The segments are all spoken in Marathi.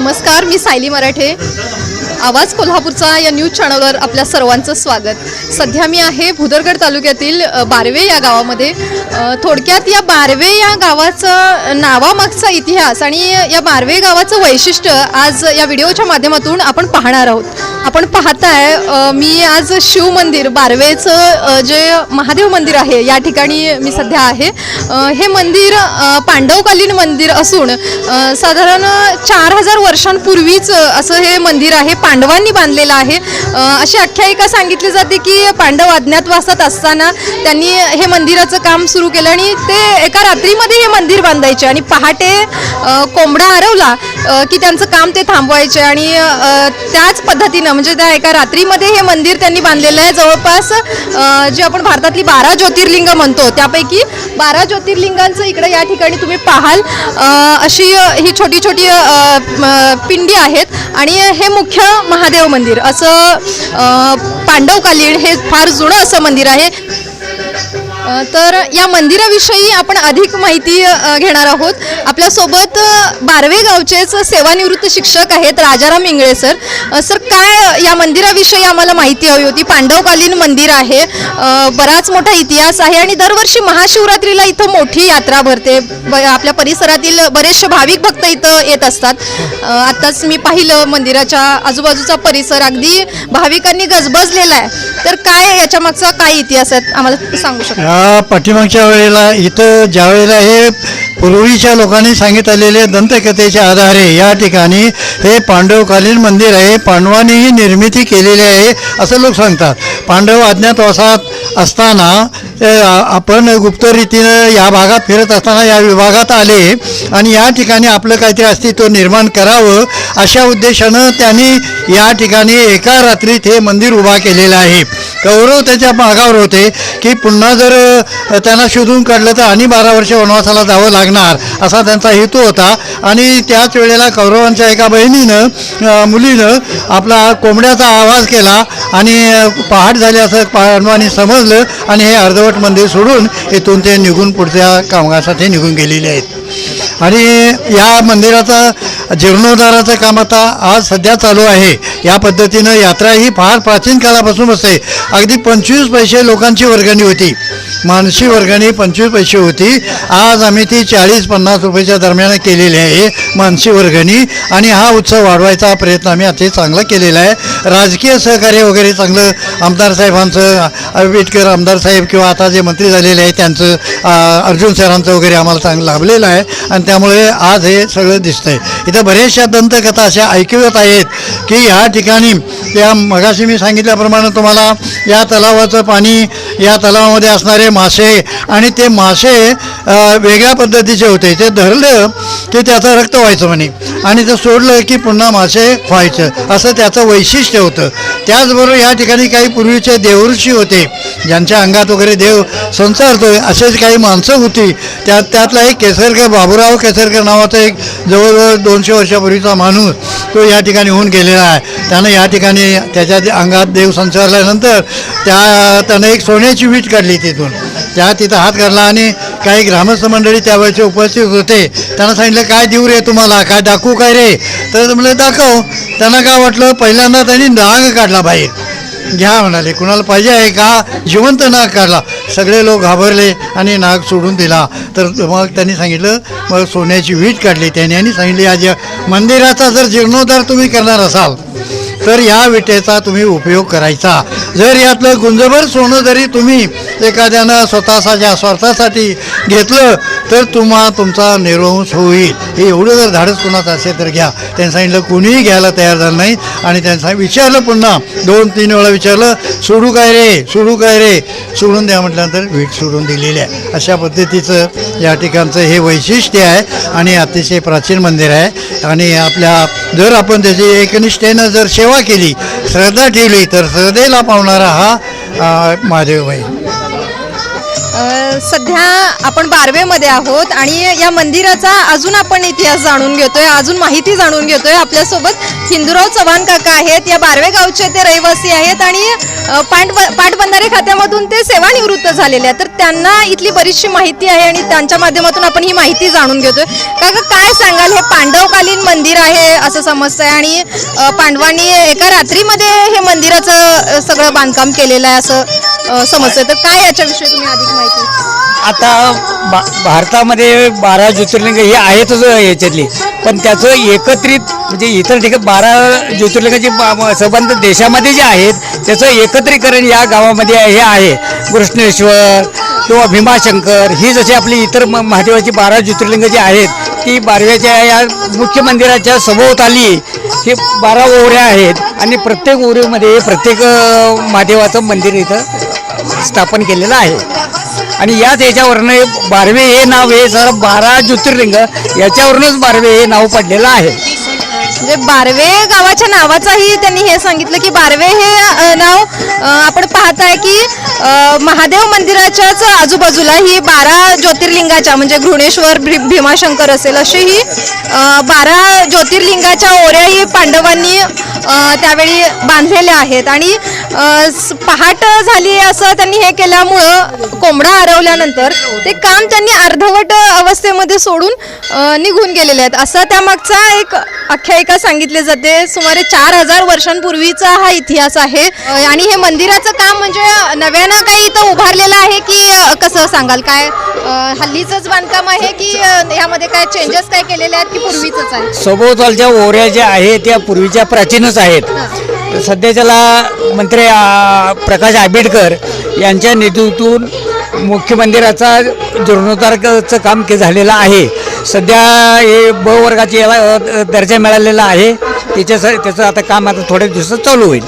नमस्कार मी सायली मराठे. आवाज कोल्हापूरचा या न्यूज चॅनलवर आपल्या सर्वांचं स्वागत. सध्या मी आहे भुदरगड तालुक्यातील बारवे या गावामध्ये. थोडक्यात या बारवे या गावाचं नावामागचा इतिहास आणि या बारवे गावाचं वैशिष्ट्य आज या व्हिडिओच्या माध्यमातून आपण पाहणार आहोत. आपण पाहताय अ, मी आज शिव मंदिर बारवेचं अ, जे महादेव मंदिर आहे या ठिकाणी मी सध्या आहे. अ, हे मंदिर अ, पांडवकालीन मंदिर असून अ, साधारण चार हजार वर्षांपूर्वीच असं हे मंदिर आहे पांडवांनी बांधलेलं आहे. अ, अशी आख्यायिका सांगितली जाते की पांडव अज्ञातवासात असताना त्यांनी हे मंदिराचं काम सुरू केलं आणि ते एका रात्रीमध्ये हे मंदिर बांधायचे आणि पहाटे अ, कोंबडा हरवला की त्यांचं काम ते थांबवायचे आणि त्याच पद्धतीनं म्हणजे त्या एका रात्रीमध्ये हे मंदिर त्यांनी बांधलेलं आहे. जवळपास जे आपण भारतातली बारा ज्योतिर्लिंग म्हणतो त्यापैकी बारा ज्योतिर्लिंगांचं इकडे या ठिकाणी तुम्ही पाहाल. अशी ही छोटी छोटी पिंडी आहेत आणि हे मुख्य महादेव मंदिर. असं पांडवकालीन हे फार जुनं असं मंदिर आहे. तर या मंदिराविषयी आपण अधिक माहिती घेणार आहोत. आपल्यासोबत बारवे गावचेच सेवानिवृत्त शिक्षक आहेत राजाराम इंगळे सर. सर काय या मंदिराविषयी आम्हाला माहिती हवी होती? पांडवकालीन मंदिर आहे बराच मोठा इतिहास आहे आणि दरवर्षी महाशिवरात्रीला इथं मोठी यात्रा भरते. ब- आपल्या परिसरातील बरेचसे भाविक भक्त इथं येत असतात. आत्ताच मी पाहिलं मंदिराच्या आजूबाजूचा परिसर. अगदी भाविकांनी गजबजलेला आहे. तर काय याच्या मागचा काय इतिहास आहे? आम्हाला सांगू शकता? हा पाठीमागच्या वेळेला इथं ज्या वेळेला हे पूर्वीच्या लोकांनी सांगित आलेले दंतकथेच्या आधारे या ठिकाणी हे पांडवकालीन मंदिर आहे. पांडवांनीही निर्मिती केलेली आहे असं लोक सांगतात. पांडव अज्ञातवासात असताना आपण आपण गुप्तरीतीनं या भागात फिरत असताना या विभागात आले आणि या ठिकाणी आपलं काहीतरी अस्तित्व निर्माण करावं अशा उद्देशानं त्यांनी या ठिकाणी एका रात्रीत हे मंदिर उभा केलेलं आहे. कौरव त्याच्या मागावर होते की पुन्हा जर त्यांना शोधून काढलं तर आणि बारा वर्ष वनवासाला जावं लागणार असा त्यांचा हेतू होता. आणि त्याच वेळेला कौरवांच्या एका बहिणीनं मुलीनं आपला कोंबड्याचा आवाज केला आणि पहाट झाले असं पांडवांनी समजलं आणि हे अर्धवट मंदिर सोडून इथून ते निघून पुढच्या कामासाठी निघून गेलेले आहेत. आणि या मंदिराचा जीर्णोद्धाराचं काम आता आज सध्या चालू आहे. या पद्धतीनं यात्रा ही फार प्राचीन काळापासून असते. अगदी पंचवीस पैसे लोकांची वर्गणी होती. मानसी वर्गणी पंचवीस पैसे होती. आज आम्ही ती चाळीस पन्नास रुपयाच्या दरम्यान केलेली आहे मानसी वर्गणी. आणि हा उत्सव वाढवायचा प्रयत्न आम्ही आता चांगला केलेला आहे. राजकीय सहकार्य वगैरे चांगलं आमदार साहेबांचं आंबेडकर आमदार साहेब किंवा आता जे मंत्री झालेले आहेत त्यांचं अर्जुन सरांचं वगैरे आम्हाला चांगलं लाभलेलं आहे. आणि त्यामुळे आज हे सगळं दिसतंय. इथं बऱ्याचशा दंतकथा अशा ऐकवत आहेत की ह्या ठिकाणी त्या मगाशी मी सांगितल्याप्रमाणे तुम्हाला या तलावाचं पाणी या तलावामध्ये असणारे मासे आणि ते मासे वेगळ्या पद्धतीचे होते. ते धरलं की त्याचं रक्त व्हायचं म्हणे. आणि ते सोडलं की पुन्हा मासे व्हायचं. असं त्याचं वैशिष्ट्य होतं. त्याचबरोबर या ठिकाणी काही पूर्वीचे देवऋषी होते. ज्यांच्या अंगात वगैरे देव संसारतो असेच काही माणसं होती. त्यात त्यातला एक केसरकर बाबूराव केसरकर नावाचा एक जवळजवळ दोनशे वर्षापूर्वीचा माणूस. तो या ठिकाणी होऊन गेलेला आहे. त्यानं या ठिकाणी त्याच्या अंगात देव संचारल्यानंतर त्या त्यानं एक सोन्याची वीट काढली तिथून. त्या तिथं हात घातला आणि काही ग्रामस्थ मंडळी त्यावेळेचे उपस्थित होते. त्यांना सांगितलं काय देऊ रे तुम्हाला? काय दाखवू काय रे? तर म्हणलं दाखव. त्यांना काय वाटलं पहिल्यांदा त्यांनी नाग काढला बाहेर. घ्या म्हणाले कुणाला पाहिजे आहे का? जिवंत नाग काढला. सगळे लोक घाबरले आणि नाग सोडून दिला. तर मग त्यांनी सांगितलं मग सोन्याची वीट काढली. त्याने आणि सांगितली आज मंदिराचा जर जीर्णोद्धार तुम्ही करणार असाल तर या विटेचा तुम्ही उपयोग करायचा. जर यातलं गुंजभर सोनं जरी तुम्ही एखाद्यानं स्वतःच्या स्वार्थासाठी घेतलं तर तुम्हा तुमचा निर्वंश होईल. हे एवढं जर धाडस कुणाचं असेल तर घ्या. त्यांनी सांगितलं कुणीही घ्यायला तयार झालं नाही. आणि त्यांनी विचारलं पुन्हा. दोन तीन वेळा विचारलं सोडू काय रे? सोडू काय रे? सोडून द्या म्हटल्यानंतर वीट सोडून दिलेली आहे. अशा पद्धतीचं या ठिकाणचं हे वैशिष्ट्य आहे आणि अतिशय प्राचीन मंदिर आहे. आणि आपल्या जर आपण त्याची एकनिष्ठेनं जर सेवा केली श्रद्धा ठेवली तर श्रद्धेला पावणारा हा महादेव आहे. सध्या आपण बारवेमध्ये आहोत आणि या मंदिराचा अजून आपण इतिहास जाणून घेतोय अजून माहिती जाणून घेतोय. आपल्यासोबत हिंदूराव चव्हाण काका आहेत या बारवे गावचे ते रहिवासी आहेत आणि पाट पाटबंधारे खात्यामधून ते सेवानिवृत्त झालेले आहेत. तर त्यांना इथली बरीचशी माहिती आहे आणि त्यांच्या माध्यमातून आपण ही माहिती जाणून घेतोय. काका काय सांगाल? हे पांडवकालीन मंदिर आहे असं समजतंय आणि पांडवांनी एका रात्रीमध्ये हे मंदिराचं सगळं बांधकाम केलेलं आहे असं समजतंय. तर काय याच्याविषयी तुम्ही अधिक माहिती? आता भा भारतामध्ये बारा ज्योतिर्लिंग हे आहेतच याच्यातली. पण त्याचं एकत्रित म्हणजे इतर ठिकाणी बारा ज्योतिर्लिंगाचे संबंध देशामध्ये जे आहेत त्याचं एकत्रीकरण या गावामध्ये हे आहे. कृष्णेश्वर किंवा भीमाशंकर ही जशी आपली इतर म- महादेवाची बारा ज्योतिर्लिंग जी आहेत ती बारव्याच्या या मुख्य मंदिराच्या सभोवताली हे बारा ओवऱ्या आहेत. आणि प्रत्येक ओवरीमध्ये प्रत्येक अ, महादेवाचं मंदिर इथं स्थापन केलेलं आहे. आणि याच याच्यावरनं बारवे हे नाव हे सर बारा ज्योतिर्लिंग याच्यावरूनच बारवे हे नाव पडलेलं आहे. म्हणजे बारवे गावाच्या नावाचाही त्यांनी हे सांगितलं की बारवे हे अ, नाव अ, आपण पाहताय की अ, महादेव मंदिराच्याच आजूबाजूला ही बारा ज्योतिर्लिंगाच्या म्हणजे घृणेश्वर भी- भीमाशंकर असेल अशीही अ, बारा ज्योतिर्लिंगाच्या ओऱ्याही पांडवांनी अ, त्यावेळी बांधलेल्या आहेत. आणि पहाट झाली असं त्यांनी हे केल्यामुळं कोंबडा हरवल्यानंतर ते काम त्यांनी अर्धवट अवस्थेमध्ये सोडून निघून गेलेले आहेत. असा त्यामागचा एक आख्यायिका सांगितली जाते. सुमारे चार हजार वर्षांपूर्वीचा हा इतिहास आहे. आणि हे मंदिराचं काम म्हणजे नव्यानं काही इथं उभारलेलं आहे की कसं सांगाल? काय हल्लीचंच बांधकाम आहे की यामध्ये काय चेंजेस काय केलेले आहेत की पूर्वीचंच आहे? सभोवतालच्या ओऱ्या ज्या आहेत त्या पूर्वीच्या प्राचीनच आहेत. सध्याच्याला मंत्री प्रकाश आंबेडकर यांच्या नेतृत्वातून मुख्य मंदिराचा जीर्णोद्धाराचं काम के झालेलं आहे. सध्या हे ब वर्गाची याला दर्जा मिळालेला आहे. त्याच्या त्याचं आता काम आता थोड्या दिवसात चालू होईल.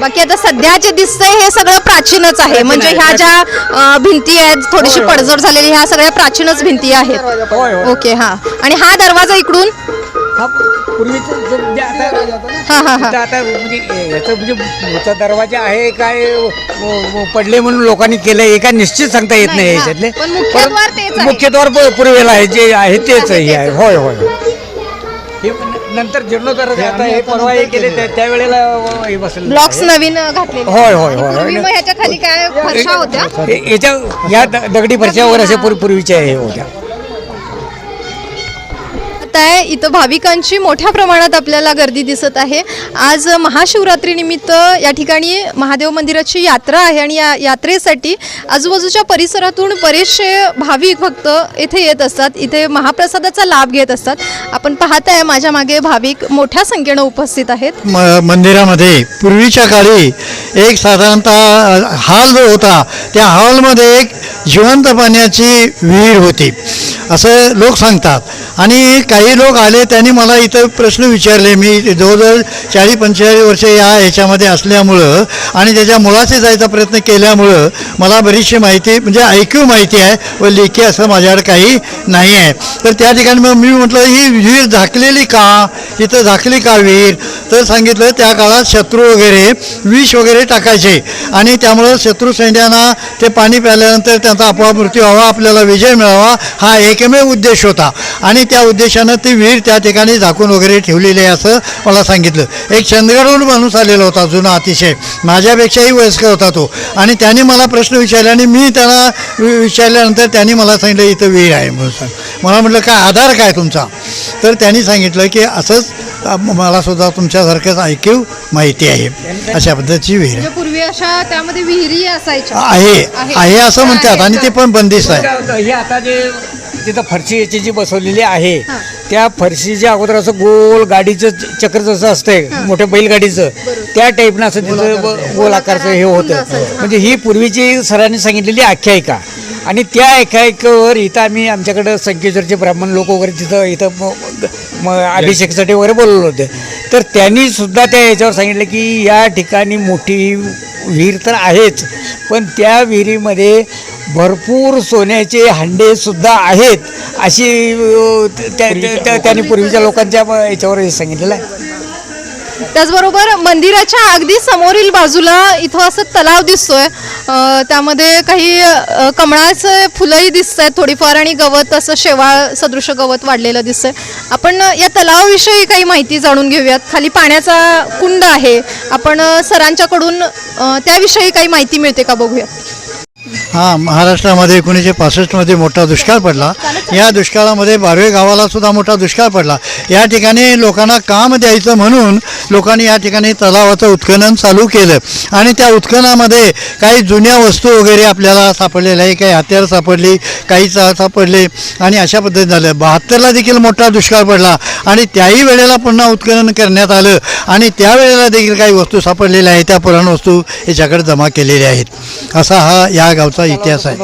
बाकी आता सध्या जे दिसतंय हे सगळं प्राचीनच आहे. म्हणजे ह्या ज्या भिंती आहेत थोडीशी पडझड झालेली ह्या सगळ्या प्राचीनच भिंती आहेत. ओके हा. आणि हा दरवाजा इकडून हा पूर्वीचं जे- जे आता हा हा हा आता म्हणजे याचं म्हणजे मोठा दरवाजा आहे काय पडले म्हणून लोकांनी केलं हे काय निश्चित सांगता येत नाही नाही, हा. याच्यातले पण मुख्यद्वार तेच आहे. मुख्यद्वार प- पूर्वेला आहे जे आहे तेच आहे, हे आहे. होय होय हे न- नंतर जीर्णोद्धार आता हे परवा हे केले त्या- त्यावेळेला हे बसले ब्लॉक्स नवीन घातलेले होय, होय, होय. पूर्वी मग ह्याच्या खाली काय फरशा होत्या हे- याच्या या द- दगडी फरशावर असे पूर- पूर्वीच्या हे होत्या आता आहे. इथं भाविकांची मोठ्या प्रमाणात आपल्याला गर्दी दिसत आहे. आज महाशिवरात्रीनिमित्त या ठिकाणी महादेव मंदिराची यात्रा आहे आणि या यात्रेसाठी आजूबाजूच्या परिसरातून बरेचसे भाविक भक्त येथे येत असतात. इथे महाप्रसादाचा लाभ घेत असतात. आपण पाहत आहे माझ्या मागे भाविक मोठ्या संख्येनं उपस्थित आहेत. म मंदिरामध्ये पूर्वीच्या काळी एक साधारणतः हॉल जो होता. त्या हॉलमध्ये एक जिवंत पाण्याची विहीर होती. असं लोक सांगतात. आणि काही लोक आले त्यांनी मला इथं प्रश्न विचारले. मी जवळजवळ चाळीस पंचेचाळीस वर्ष या ह्याच्यामध्ये असल्यामुळं आणि त्याच्या मुळाशी जायचा प्रयत्न केल्यामुळं मला बरीचशी माहिती म्हणजे ऐकू माहिती आहे व लेखी असं माझ्याकडे काही नाही आहे. तर त्या ठिकाणी मग मी म्हटलं ही विहीर झाकलेली का? इथं झाकली का विहीर? तर सांगितलं त्या काळात शत्रू वगैरे विष वगैरे टाकायचे आणि त्यामुळं शत्रू सैन्यांना ते पाणी प्यायल्यानंतर त्यांचा आपोआप मृत्यू व्हावा आपल्याला विजय मिळावा हा एक एकमेव उद्देश होता. आणि त्या उद्देशानं ती विहीर त्या ठिकाणी झाकून वगैरे ठेवलेली आहे असं मला सांगितलं. एक चंदगडहून माणूस आलेला होता जुना अतिशय. माझ्यापेक्षाही वयस्कर होता तो. आणि त्याने मला प्रश्न विचारले आणि मी त्याला विचारल्यानंतर त्यांनी मला सांगितलं इथं विहीर आहे म्हणून सांग मला म्हटलं काय आधार काय तुमचा? तर त्यांनी सांगितलं की असंच मला सुद्धा तुमच्यासारखंच ऐकीव माहिती आहे. अशा पद्धतीची विहीर आहे. म्हणजे पूर्वी अशा त्यामध्ये विहिरी असायच्या. आहे आहे. असं म्हणतात आणि ते पण बंदिस्त आहे. हे आता जे तिथं फरशी याची जी बसवलेली आहे. त्या फरशीच्या अगोदर असं गोल गाडीचं चक्र जसं असतंय मोठ्या बैलगाडीचं त्या टाईपनं असं तिथं गोल आकारचं हे होतं. म्हणजे ही पूर्वीची सरांनी सांगितलेली आख्यायिका. आणि त्या आख्यायिकेवर इथं आम्ही आमच्याकडं संकेश्वरचे ब्राह्मण लोक वगैरे तिथं इथं अभिषेकासाठी वगैरे बोलवलं होते. तर त्यांनी सुद्धा त्या याच्यावर सांगितलं की या ठिकाणी मोठी विहीर तर आहेच पण त्या विहिरीमध्ये भरपूर सोन्याचे हांडे सुद्धा आहेत अशी त्यांनी पूर्वीच्या लोकांच्या याच्यावर हे सांगितलेलं आहे. त्याचबरोबर मंदिराच्या अगदी समोरील बाजूला इथं असं तलाव दिसतोय. अ, त्यामध्ये काही कमळाचं फुलंही दिसत आहेत थोडीफार आणि गवत असं शेवाळ सदृश गवत वाढलेलं दिसतंय. आपण या तलावाविषयी काही माहिती जाणून घेऊयात. खाली पाण्याचा कुंड आहे. आपण सरांच्याकडून त्याविषयी काही माहिती मिळते का बघूया हा महाराष्ट्रामध्ये एकोणीसशे पासष्टमध्ये मोठा दुष्काळ पडला. या दुष्काळामध्ये बारवे गावाला सुद्धा मोठा दुष्काळ पडला. या ठिकाणी लोकांना काम द्यायचं म्हणून लोकांनी या ठिकाणी तलावाचं उत्खनन चालू केलं. आणि त्या उत्खनामध्ये काही जुन्या वस्तू वगैरे आपल्याला सापडलेल्या आहे काही हत्यार सापडली काही सापडले आणि अशा पद्धतीने झालं. बहात्तरला देखील मोठा दुष्काळ पडला आणि त्याही वेळेला पुन्हा उत्खनन करण्यात आलं आणि त्यावेळेला देखील काही वस्तू सापडलेल्या आहेत त्या पुराण वस्तू याच्याकडे जमा केलेल्या आहेत. असा हा या गावचा इतिहास आहे.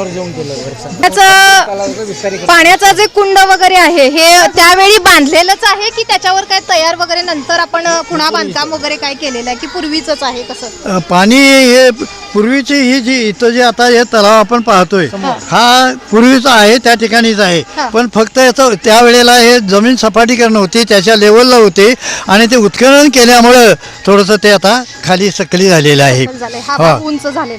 त्याचं पाण्याचा जे कुंड वगैरे आहे हे त्यावेळी बांधलेलंच आहे की त्याच्यावर काय तयार वगैरे नंतर आपण पुन्हा बांधकाम वगैरे काय केलेलं आहे की पूर्वीच आहे कसं? पाणी हे पूर्वीची ही जी इथं जे आता हे तलाव आपण पाहतोय हा पूर्वीचा आहे त्या ठिकाणीच. आहे. पण फक्त याचं त्यावेळेला हे जमीन सपाटीकरण होती त्याच्या लेवलला होते आणि ते उत्खनन केल्यामुळं थोडंसं ते आता खाली सकली झालेलं आहे.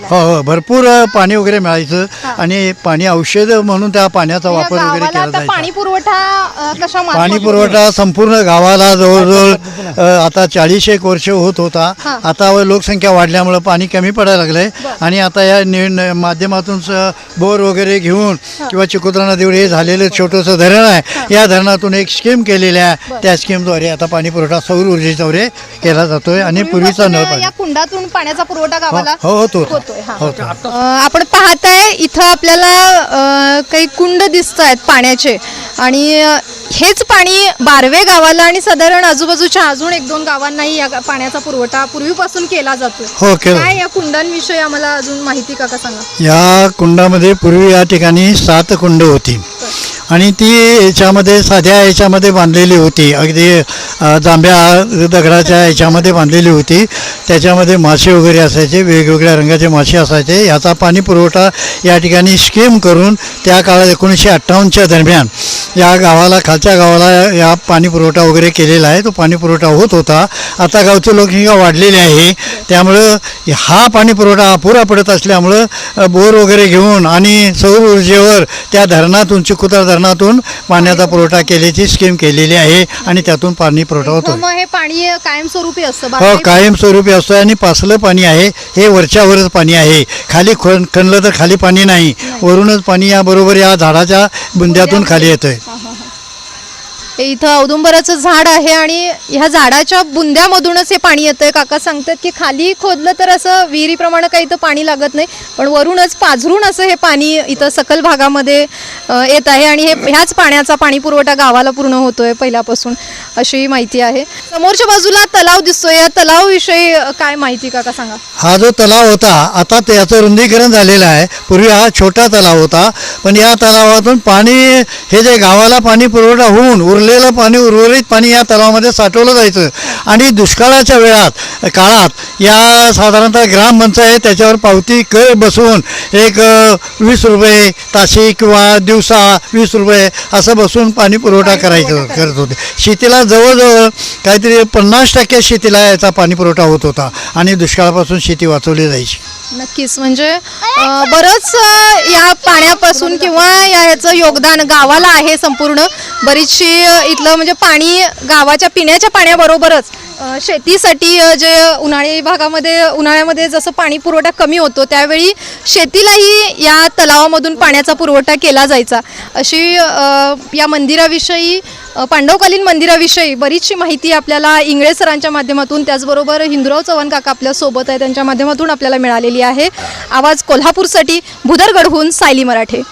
हा हो. भरपूर पाणी वगैरे मिळायचं आणि पाणी औषध म्हणून त्या पाण्याचा वापर वगैरे केला जायचा. पाणी पुरवठा संपूर्ण गावाला जवळजवळ आता चाळीस एक वर्ष होत होता. आता लोकसंख्या वाढल्यामुळं पाणी कमी पडायला लागलंय आणि आता या नि- माध्यमातून बोर वगैरे घेऊन किंवा चिकोत्रा नदीवर हे झालेलं छोटंसं धरण आहे. या धरणातून एक स्कीम केलेली आहे. त्या स्कीमद्वारे आता पाणी पुरवठा सौर ऊर्जेद्वारे केला जातोय आणि पूर्वीचा नळ पाणी. या कुंडातून पाण्याचा पुरवठा गावाला हो हो होतो हा. आपण पाहताय इथं आपल्याला काही कुंड दिसत आहेत पाण्याचे. आणि हेच पाणी बारवे गावाला आणि साधारण आजूबाजूच्या अजून एक दोन गावांनाही या गा- पाण्याचा पुरवठा पूर्वीपासून केला जातोय. हो केलं. काय या कुंडांविषयी आम्हाला अजून माहिती का का सांगा? या कुंडामध्ये पूर्वी या ठिकाणी सात कुंड होती. आणि ती याच्यामध्ये साध्या याच्यामध्ये बांधलेली होती. अगदी अ, जांभ्या दगडाच्या याच्यामध्ये बांधलेली होती. त्याच्यामध्ये मासे वगैरे असायचे वेगवेगळ्या रंगाचे मासे असायचे. याचा पाणी पुरवठा या ठिकाणी स्कीम करून त्या काळात एकोणीसशे अठ्ठावन्नच्या दरम्यान या गावाला खालच्या गावाला या पाणी पुरवठा वगैरे केलेला आहे. तो पाणी पुरवठा होत होता. आता गावची लोकसंख्या वाढलेली आहे. त्यामुळं हा पाणी पुरवठा अपुरा पडत असल्यामुळं बोर वगैरे घेऊन आणि सौर ऊर्जेवर त्या धरणातून चिकुतार धरणातून पाण्याचा पुरवठा केल्याची स्कीम केलेली आहे आणि त्यातून पाणी पुरवठा होतो मग हे पाणी कायमस्वरूपी असतं हो कायमस्वरूपी असतो आणि पासलं पाणी आहे. हे वरच्यावरच पाणी आहे. खाली खण खणलं तर खाली पाणी नाही. वरूनच पाणी याबरोबर या झाडाच्या बुंद्यातून खाली येतंय. हे इथं औदुंबराचं झाड आहे आणि ह्या झाडाच्या बुंद्यामधूनच हे पाणी येतं आहे काका सांगतात की खाली खोदलं तर असं विहिरीप्रमाणे काही इथं पाणी लागत नाही पण वरूनच पाझरून असं हे पाणी इथं सकल भागामध्ये येत आहे आणि हे ह्याच पाण्याचा पाणी पुरवठा गावाला पूर्ण होतो आहे पहिल्यापासून. अशी माहिती आहे. समोरच्या बाजूला तलाव दिसतोय. या तलावाविषयी काय माहिती काका सांगा? हा जो तलाव होता आता त्याचं रुंदीकरण झालेलं आहे. पूर्वी हा छोटा तलाव होता पण या तलावातून पाणी हे जे गावाला पाणी पुरवठा होऊन उरलेलं पाणी उर्वरित पाणी या तलावामध्ये साठवलं जायचं. आणि दुष्काळाच्या वेळात काळात या साधारणतः ग्रामपंचायत त्याच्यावर पावती कर बसवून एक वीस रुपये ताशी किंवा दिवसा वीस रुपये असं बसून पाणी पुरवठा करायचं करत होते. शेतीला जवळजवळ काहीतरी पन्नास टक्के शेतीला याचा पाणी पुरवठा होत होता आणि दुष्काळापासून शेती वाचवली जायची. नक्कीच म्हणजे अ, बरंच अ, या पाण्यापासून किंवा या याचं योगदान गावाला आहे संपूर्ण. बरीचशी अ, इथलं म्हणजे पाणी गावाच्या पिण्याच्या पाण्याबरोबरच अ, शेतीसाठी अ, जे उन्हाळी भागामध्ये उन्हाळ्यामध्ये जसं पाणी पुरवठा कमी होतो त्यावेळी शेतीलाही या तलावामधून पाण्याचा पुरवठा केला जायचा. अशी अ, या मंदिराविषयी पांडवकालीन मंदिराविषयी बरीचशी माहिती आपल्याला इंगळे सरांच्या माध्यमातून त्याचबरोबर हिंदुराव चव्हाण काका आपल्यासोबत आहे त्यांच्या माध्यमातून आपल्याला मिळालेली आहे. आवाज कोल्हापूरसाठी भुदरगडहून सायली मराठे.